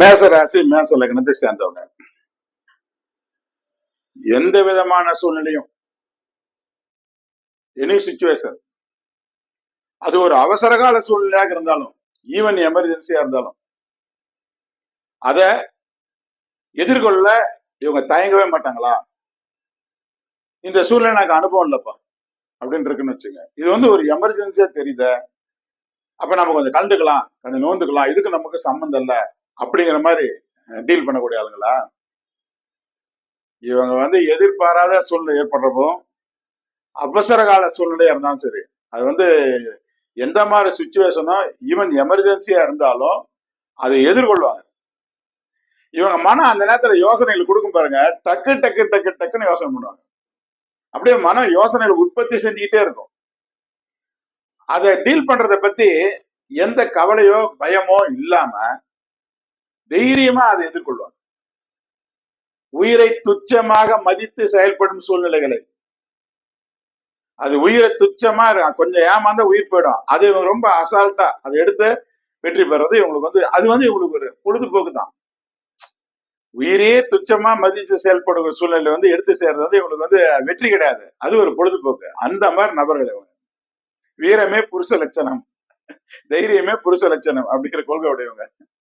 மேச ராசி மேச லக்னத்தை சேர்ந்தவங்க. எந்த விதமான சூழ்நிலையும் எனி சுச்சுவேஷன் அது ஒரு அவசரகால சூழ்நிலையாக இருந்தாலும் ஈவன் எமர்ஜென்சியா இருந்தாலும் அத எதிர்கொள்ள இவங்க தயங்கவே மாட்டாங்களா? இந்த சூழ்நிலை எனக்கு அனுபவம் இல்லப்பா அப்படின்னு இருக்குன்னு வச்சுங்க. இது வந்து ஒரு எமர்ஜென்சியா தெரியுத. அப்ப நம்ம கொஞ்சம் கண்டுக்கலாம் கொஞ்சம் நோந்துக்கலாம். இதுக்கு நமக்கு சம்மந்தம் இல்லை. அப்படிங்கிற மாதிரி டீல் பண்ணக்கூடிய ஆளுங்களா? இவங்க வந்து எதிர்பாராத சூழ்நிலை ஏற்படுறப்போ அவசர கால சூழ்நிலையா இருந்தாலும் சரி அது வந்து எந்த மாதிரி சுச்சுவேஷனோ ஈவன் எமர்ஜென்சியா இருந்தாலும் அதை எதிர்கொள்வாங்க. இவங்க மனம் அந்த நேரத்துல யோசனைகள் கொடுக்கும் பாருங்க டக்கு டக்கு டக்கு டக்குன்னு யோசனை பண்ணுவாங்க. அப்படியே மனம் யோசனைகள் உற்பத்தி செஞ்சுக்கிட்டே இருக்கும். அதை டீல் பண்றதை பத்தி எந்த கவலையோ பயமோ இல்லாம தைரியமா அதை எதிர்கொள்வாங்க உயிரை துச்சமாக மதித்து செயல்படும் சூழ்நிலைகளை. அது உயிரை துச்சமா இருக்கும் கொஞ்சம் ஏமாந்தா உயிர் போயிடும். அது இவங்க ரொம்ப அசால்ட்டா அதை எடுத்து வெற்றி பெறது இவங்களுக்கு வந்து அது வந்து இவங்களுக்கு ஒரு பொழுதுபோக்கு தான். உயிரையே துச்சமா மதித்து செயல்படுகிற சூழ்நிலை வந்து எடுத்து சேர்றது வந்து இவங்களுக்கு வந்து வெற்றி கிடையாது. அது ஒரு பொழுதுபோக்கு. அந்த மாதிரி நபர்கள் இவங்க. வீரமே புருஷ லட்சணம். தைரியமே புருஷ லட்சணம் அப்படிங்கிற கொள்கை உடையவங்க.